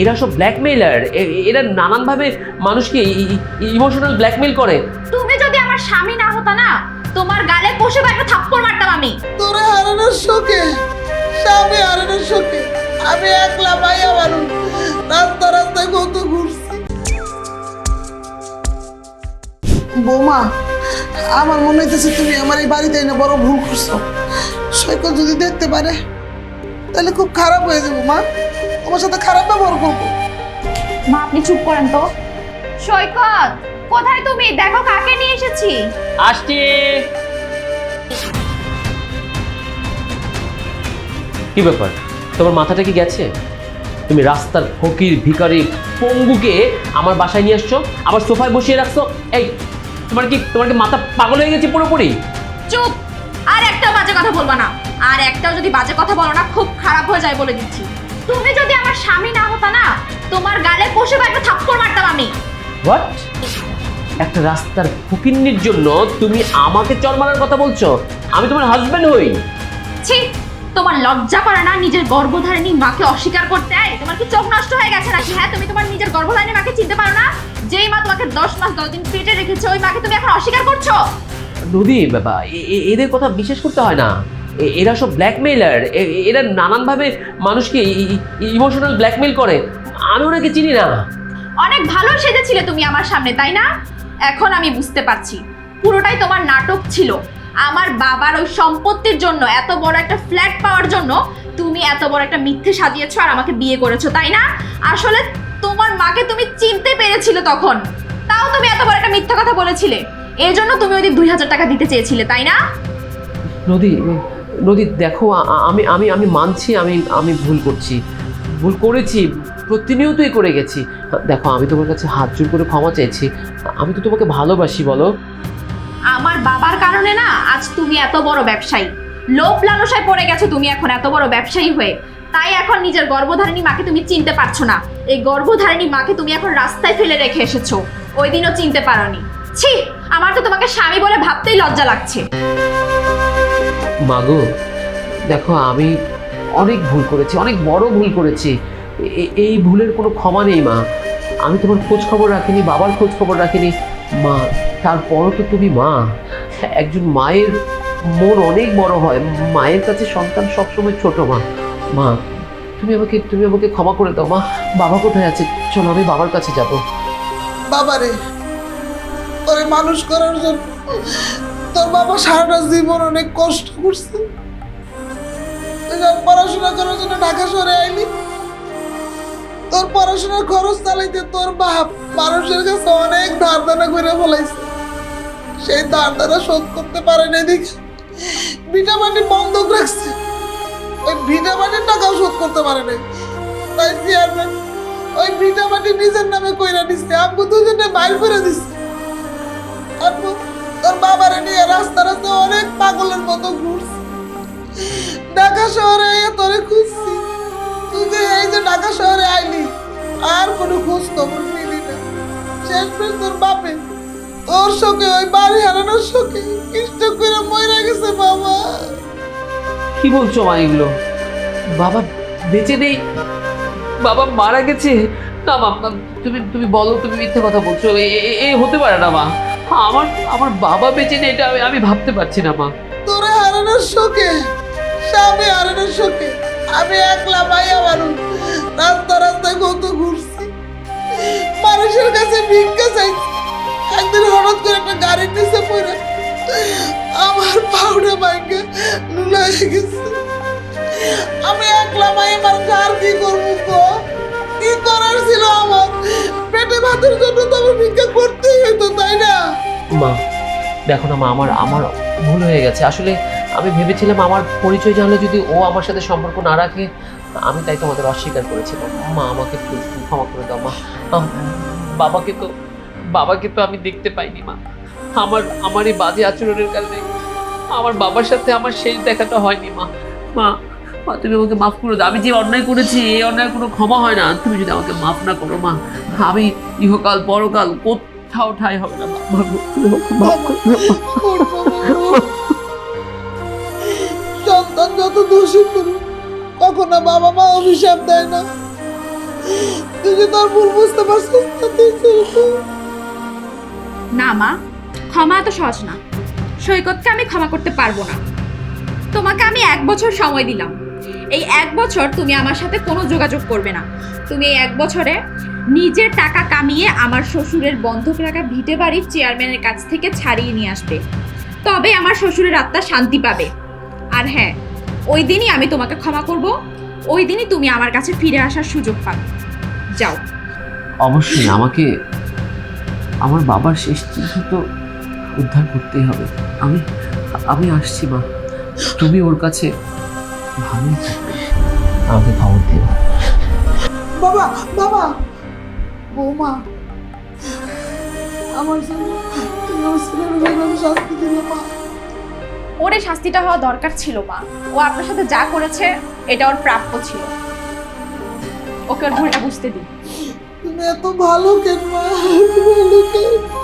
এরা সব ব্ল্যাকমেইলার এরা নানানভাবে মানুষকে ইমোশনাল ব্ল্যাকমেইল করে। তুমি যদি আমার স্বামী না হতা না তোমার গালে কষে বা একটা থাপ্পড় মারতাম আমি। তোরে হারানোর শোকে স্বামী হারানোর শোকে আমি একলা মাইয়া মানুষ। রাস্তা রাস্তায় কত ঘুরছি। বৌমা আমার মনে হইতেছে তুমি আমার এই বাড়িতে এনে বড় ভুল করছ। সৈকত যদি দেখতে পারে তাহলে খুব খারাপ হয়ে যাব মা। তোমার সাথে খারাপ ব্যবহার করব। মা আপনি চুপ করেন তো। সৈকত কোথায় তুমি? দেখো কাকে নিয়ে এসেছি। আসছি। কি ব্যাপার? তোমার মাথাটা কি গেছে? তুমি রাস্তার ফকির ভিখারি পঙ্গুকে আমার বাসায় নিয়ে আসছো আবার সোফায় বসিয়ে রাখছো? এই তোমার কি তোমার কি মাথা পাগল হয়ে গেছে পুরোপুরি? চুপ! আর একটা বাজে কথা বলবা না। আর একটাও যদি বাজে কথা বলো না খুব খারাপ হয়ে যায় বলে দিচ্ছি। তুমি যদি আমার স্বামী না হতা না তোমার গালে কষে একটা থাপ্পড় মারতাম আমি। হোয়াট একটা রাস্তার ফকিন্নির জন্য তুমি আমাকে চল মারার কথা বলছো? আমি তোমার হাজবেন্ড হই। ছি তোমার লজ্জা করে না নিজের গর্ভধারিণী মাকে অস্বীকার করতে? আয় তোমার কি চোখ নষ্ট হয়ে গেছে নাকি? হ্যাঁ তুমি তোমার নিজের গর্ভধারিণী মাকে চিনতে পারো না? যেই মা তোমাকে দশ মাস দশ দিন পেটে রেখেছে ওই মাকে তুমি এখন অস্বীকার করছ? নদী বাবা এদের কথা বিশ্বাস করতে হয় না। এরা সব ব্ল্যাকমেইলার এরা নানানভাবে মানুষকে ইমোশনাল ব্ল্যাকমেইল করে। আমি ওনাকে চিনি না। অনেক ভালো সেজেছিলে তুমি আমার সামনে তাই না? এখন আমি বুঝতে পারছি। পুরোটাই তোমার নাটক ছিল। আমার বাবার ওই সম্পত্তির জন্য এত বড় একটা ফ্ল্যাট পাওয়ার জন্য তুমি এত বড় একটা মিথ্যে সাজিয়েছো আর আমাকে বিয়ে করেছ তাই না? আসলে তোমার মাকে তুমি চিনতে পেরেছিলে তখন। তাও তুমি এত বড় একটা মিথ্যা কথা বলেছিলে। এই জন্য তুমি ওই দুই হাজার টাকা দিতে চেয়েছিলে তাই না? নদী নদী দেখো আমি আমি আমি মানছি, আমি আমি ভুল করছি। ভুল করেছি, প্রতিনিয়তই করে গেছি। দেখো, আমি তোমার কাছে হাত জোর করে ক্ষমা চাইছি। আমি তো তোমাকে ভালোবাসি, বলো। আমার বাবার কারণে না, আজ তুমি এত বড় ব্যবসায়ী। লোভ লালসায় পড়ে গেছো তুমি এখন এত বড় ব্যবসায়ী হয়ে। তাই এখন নিজের গর্ভধারিণী মাকে তুমি চিনতে পারছ না। এই গর্ভধারিণী মাকে তুমি এখন রাস্তায় ফেলে রেখে এসেছ। ওই দিনও চিনতে পারোনি। ছি! আমার তো তোমাকে স্বামী বলে ভাবতেই লজ্জা লাগছে। মাগো, দেখো আমি অনেক ভুল করেছি, অনেক বড় ভুল করেছি। এই ভুলের কোনো ক্ষমা নেই, মা। আমি তোমার খোঁজ খবর রাখিনি, বাবার খোঁজ খবর রাখিনি। মা, তারপরও তো তুমি মা। একজন মায়ের মন অনেক বড় হয়। মায়ের কাছে সন্তান সবসময় ছোট, মা। মা, তুমি আমাকে তুমি আমাকে ক্ষমা করে দাও, মা। বাবা কোথায় আছে? চলো, আমি বাবার কাছে যাব। বাবারে, তোরে মানুষ করার জন্য তোর বাবা সারাটা জীবন অনেক কষ্ট করছে। পড়াশোনা করার জন্য ঢাকা শহরে আইলি। তোর পড়াশোনার খরচ চালাইতে তোর বাপ মানুষের কাছে অনেক ধার দানা করে ফেলাইছে। সেই ধার দানা শোধ করতে পারে না দেখে ভিটা মাটি বন্ধক রাখছে। ওই ভিটা মাটির টাকাও শোধ করতে পারে নাই। তাই চেয়ারম্যান ওই ভিটা মাটি নিজের নামে কইরা দিচ্ছে আব্বু দুজনে বাইর করে দিচ্ছে আব্বু তোর বাবারে নিয়ে রাস্তা রাস্তা অনেক পাগলের মতো ঘুরছে। ঢাকা শহরে এসে তোরে খুঁজছি। তুই যে এই যে ঢাকা শহরে আইলি, আর কোনো খোঁজ খবর মিলি না। শেষ পেশ তোর বাপে তোর শোকে, ওই বাড়ি হারানোর শোকে কৃষ্ণ করে মরে গেছে বাবা। কি বলছো মা এগুলো? বাবা বেঁচে নেই। বাবা মারা গেছে। না মা, তুমি তুমি বলো, তুমি মিথ্যে কথা বলছো। এ হতে পারে না মা। আমার আমার বাবা বেঁচে নেই এটা আমি ভাবতে পারছি না, মা। তোরে হারানোর শোকে, স্বামী হারানোর শোকে, আমি একলা মাইয়া মানুষ, রাস্তা রাস্তায় কত ঘুরছি। মানুষের কাছে ভিক্ষা চাইছি, একদিন হঠাৎ করে একটা গাড়ির নিচে পড়ে, আমার পাউডা বাইকে লুলাই গেছে। আমি একলা মাইয়া মানুষ কার কি করব কি করার ছিল আমার? পেটে ভাতের জন্য ভিক্ষা হতো, তাই না? মা, দেখো না মা, আমার আমার ভুল হয়ে গেছে। আসলে আমি ভেবেছিলাম আমার পরিচয় জানলে যদি ও আমার সাথে সম্পর্ক না রাখে, আমি তাই তোমাদের অস্বীকার করেছিলাম। মা, আমাকে প্লিজ ক্ষমা করে দাও, মা। বাবাকে তো বাবাকে তো আমি দেখতে পাইনি, মা। আমার আমার এই বাজে আচরণের কারণে আমার বাবার সাথে আমার শেষ দেখাটা হয়নি, মা। মা মা তুমি আমাকে মাফ করে দাও। আমি যে অন্যায় করেছি এই অন্যায় কোনো ক্ষমা হয় না। তুমি যদি আমাকে মাফ না করো মা আমি ইহকাল পরকাল কোথাও ঠাই হবে না মা তুমি আমাকে মাফ করে মা। সন্তান যত দোষী করুক কখনো বাবা মা অভিশাপ দেয় না। কি তোর ভুল বুঝতে পারছিস না তুই না মা ক্ষমা তো সহজ না। সৈকতকে আমি ক্ষমা করতে পারব না। তোমাকে আমি এক বছর সময় দিলাম। এই এক বছর তুমি আমার সাথে কোনো যোগাযোগ করবে না। তুমি এই এক বছরে নিজের টাকা কামিয়ে আমার শ্বশুরের বন্ধক রাখা ভিটে বাড়ির চেয়ারম্যানের কাছ থেকে ছাড়িয়ে নিয়ে আসবে। তবে আমার শ্বশুরের আত্মা শান্তি পাবে। আর হ্যাঁ ওই দিনই আমি তোমাকে ক্ষমা করব। ওই দিনই তুমি আমার কাছে ফিরে আসার সুযোগ পাবে। যাও। অবশ্যই, আমাকে আমার বাবার শেষ চিহ্ন তো উদ্ধার করতেই হবে। আমি আমি আসছি, মা। তুমি ওর কাছে ভালোই আমাকে খবর দিও। বাবা বাবা! বৌমা! আমার জন্য তুমি আমার ছেলের যেভাবে শাস্তি দিলে মা। ওরে শাস্তিটা হওয়া দরকার ছিল মা। ও আপনার সাথে যা করেছে এটা ওর প্রাপ্য ছিল। ওকে ওর ভুলটা বুঝতে দিন। তুমি এত ভালো কেন মা? ভালো